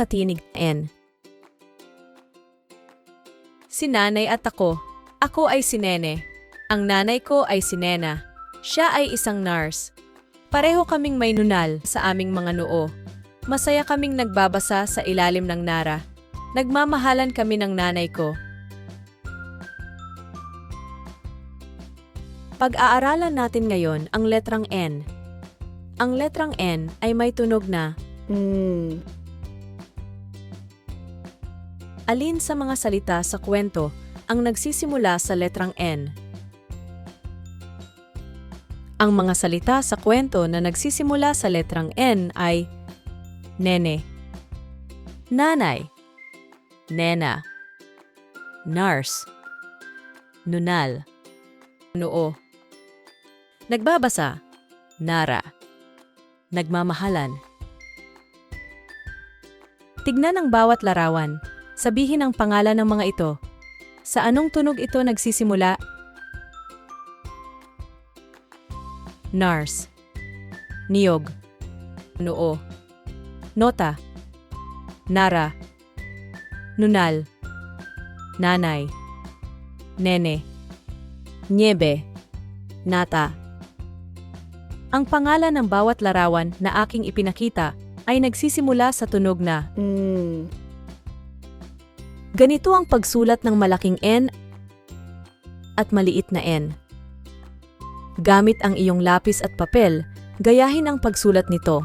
katinig N. Si nanay at ako. Ako ay si Nene. Ang nanay ko ay si Nena. Siya ay isang nurse. Pareho kaming may nunal sa aming mga noo. Masaya kaming nagbabasa sa ilalim ng nara. Nagmamahalan kami ng nanay ko. Pag-aaralan natin ngayon ang letrang N. Ang letrang N ay may tunog na Mm. Alin sa mga salita sa kwento ang nagsisimula sa letrang N. Ang mga salita sa kwento na nagsisimula sa letrang N ay nene, nanay, nena, nurse, nunal, noo, nagbabasa, nara, nagmamahalan. Tignan ang bawat larawan. Sabihin ang pangalan ng mga ito. Sa anong tunog ito nagsisimula? Nars. Niyog. Noo. Nota. Nara. Nunal. Nanay. Nene. Niebe. Nata. Ang pangalan ng bawat larawan na aking ipinakita ay nagsisimula sa tunog na Mm. Ganito ang pagsulat ng malaking N at maliit na N. Gamit ang iyong lapis at papel, gayahin ang pagsulat nito